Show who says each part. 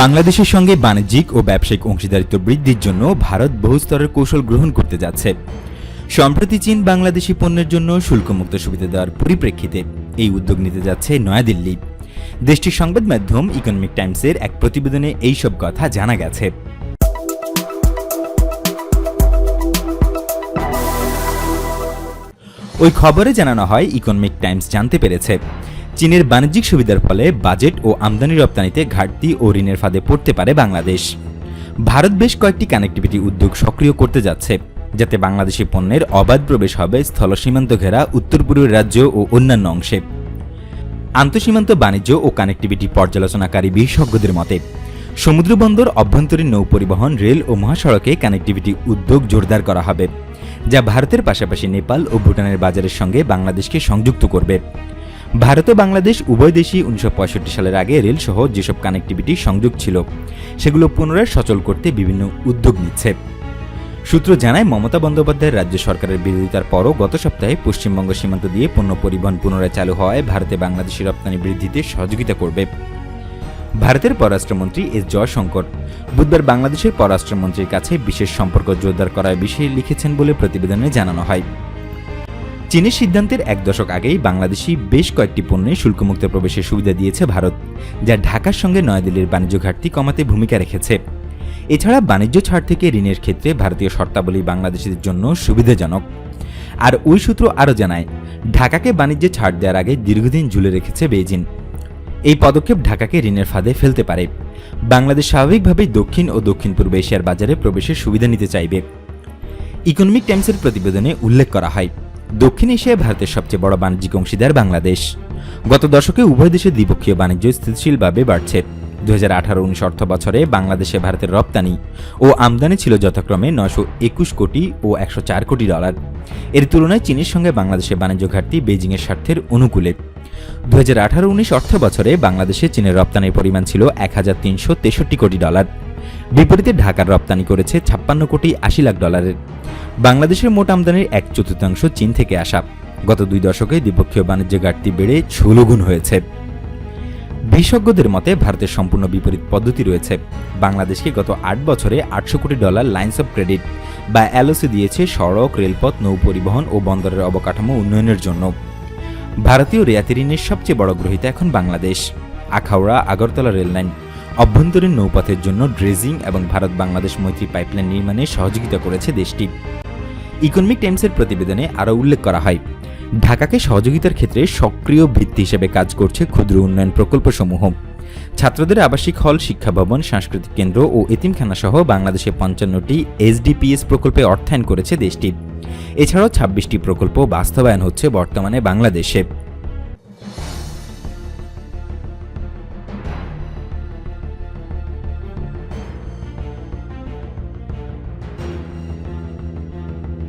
Speaker 1: বাংলাদেশের সঙ্গে বাণিজ্যিক ও ব্যবসায়িক অংশীদারিত্ব বৃদ্ধির জন্য ভারত বহুস্তরের কৌশল গ্রহণ করতে যাচ্ছে। সম্প্রতি চীন বাংলাদেশি পণ্যের জন্য শুল্কমুক্ত সুবিধা দেওয়ার পরিপ্রেক্ষিতে এই উদ্যোগ নিতে যাচ্ছে নয়াদিল্লি। দেশটির সংবাদ মাধ্যম ইকোনমিক টাইমসের এক প্রতিবেদনে এইসব কথা জানা গেছে। ওই খবরে জানানো হয় ইকোনমিক টাইমস জানতে পেরেছে। চীনের বাণিজ্যিক সুবিধার ফলে বাজেট ও আমদানি রপ্তানিতে ঘাটতি ও ঋণের ফাঁদে পড়তে পারে বাংলাদেশ। ভারত বেশ কয়েকটি কানেক্টিভিটি উদ্যোগ সক্রিয় করতে যাচ্ছে, যাতে বাংলাদেশি পণ্যের অবাধ প্রবেশ হবে স্থল সীমান্ত ঘেরা উত্তর পূর্বের রাজ্য ও অন্যান্য অংশে। আন্তঃসীমান্ত বাণিজ্য ও কানেক্টিভিটি পর্যালোচনাকারী বিশেষজ্ঞদের মতে সমুদ্রবন্দর অভ্যন্তরীণ নৌ পরিবহন, রেল ও মহাসড়কে কানেক্টিভিটি উদ্যোগ জোরদার করা হবে, যা ভারতের পাশাপাশি নেপাল ও ভুটানের বাজারের সঙ্গে বাংলাদেশকে সংযুক্ত করবে। ভারত ও বাংলাদেশ উভয় দেশই উনিশশো পঁয়ষট্টি সালের আগে রেল সহ যেসব কানেক্টিভিটি সংযোগ ছিল, সেগুলো পুনরায় সচল করতে বিভিন্ন উদ্যোগ নিচ্ছে। সূত্র জানায়, মমতা বন্দ্যোপাধ্যায়ের রাজ্য সরকারের বিরোধিতার পরও গত সপ্তাহে পশ্চিমবঙ্গ সীমান্ত দিয়ে পণ্য পরিবহন পুনরায় চালু হওয়ায় ভারতে বাংলাদেশি রপ্তানি বৃদ্ধিতে সহযোগিতা করবে। ভারতের পররাষ্ট্রমন্ত্রী এস জয়শঙ্কর বুধবার বাংলাদেশের পররাষ্ট্রমন্ত্রীর কাছে বিশেষ সম্পর্ক জোরদার করার বিষয়ে লিখেছেন বলে প্রতিবেদনে জানানো হয়। চীনের সিদ্ধান্তের এক দশক আগেই বাংলাদেশি বেশ কয়েকটি পণ্যে শুল্কমুক্ত প্রবেশের সুবিধা দিয়েছে ভারত, যা ঢাকার সঙ্গে নয়াদিল্লির বাণিজ্য ঘাটতি কমাতে ভূমিকা রেখেছে। এছাড়া বাণিজ্য ছাড় থেকে ঋণের ক্ষেত্রে ভারতীয় শর্তাবলী বাংলাদেশিদের জন্য সুবিধাজনক। আর ওই সূত্র আরও জানায়, ঢাকাকে বাণিজ্যে ছাড় দেওয়ার আগে দীর্ঘদিন ঝুলে রেখেছে বেইজিং। এই পদক্ষেপ ঢাকাকে ঋণের ফাঁদে ফেলতে পারে। বাংলাদেশ স্বাভাবিকভাবেই দক্ষিণ ও দক্ষিণ পূর্ব এশিয়ার বাজারে প্রবেশের সুবিধা নিতে চাইবে। ইকোনমিক টাইমসের প্রতিবেদনে উল্লেখ করা হয় দক্ষিণ এশিয়ায় ভারতের সবচেয়ে বড় বাণিজ্যিক অংশীদার বাংলাদেশ। গত দশকে উভয় দেশের দ্বিপক্ষীয় বাণিজ্য স্থিতিশীলভাবে বাড়ছে। দু হাজার আঠারো উনিশ অর্থ বছরে বাংলাদেশে ভারতের রপ্তানি ও আমদানি ছিল যথাক্রমে নশো একুশ কোটি ও একশো চার কোটি ডলার। এর তুলনায় চীনের সঙ্গে বাংলাদেশের বাণিজ্য ঘাটতি বেজিংয়ের স্বার্থের অনুকূলে। দু হাজার আঠারো উনিশ অর্থ বছরে বাংলাদেশে চীনের রপ্তানির পরিমাণ ছিল এক হাজার তিনশো তেষট্টি কোটি ডলার। বিপরীতে ঢাকার রপ্তানি করেছে ছাপ্পান্ন কোটি আশি লাখ ডলারের। বাংলাদেশের মোট আমদানির এক চতুর্থাংশ চীন থেকে আসা। গত দুই দশকে দ্বিপক্ষীয় বাণিজ্য ঘাটতি বেড়ে ষোলো গুণ হয়েছে। বিশেষজ্ঞদের মতে, ভারতের সম্পূর্ণ বিপরীত পদ্ধতি রয়েছে। বাংলাদেশকে গত আট বছরে আটশো crore dollar lines of credit বা এলওসি দিয়েছে সড়ক, রেলপথ, নৌ পরিবহন ও বন্দরের অবকাঠামো উন্নয়নের জন্য। ভারতীয় রেয়াতি ঋণের সবচেয়ে বড় গ্রহীতা এখন বাংলাদেশ। আখাউড়া, আগরতলা রেললাইন। অভ্যন্তরীণ নৌপথের জন্য ড্রেজিং এবং ভারত বাংলাদেশ মৈত্রী পাইপলাইন নির্মাণে সহযোগিতা করেছে দেশটি। ইকোনমিক টাইমসের প্রতিবেদনে আরও উল্লেখ করা হয়, ঢাকাকে সহযোগিতার ক্ষেত্রে সক্রিয় ভিত্তি হিসেবে কাজ করছে ক্ষুদ্র উন্নয়ন প্রকল্পসমূহ। ছাত্রদের আবাসিক হল, শিক্ষা ভবন, সাংস্কৃতিক কেন্দ্র ও এতিমখানা সহ বাংলাদেশে পঞ্চান্নটি এসডিপিএস প্রকল্পে অর্থায়ন করেছে দেশটি। এছাড়াও ছাব্বিশটি প্রকল্প বাস্তবায়ন হচ্ছে বর্তমানে বাংলাদেশে।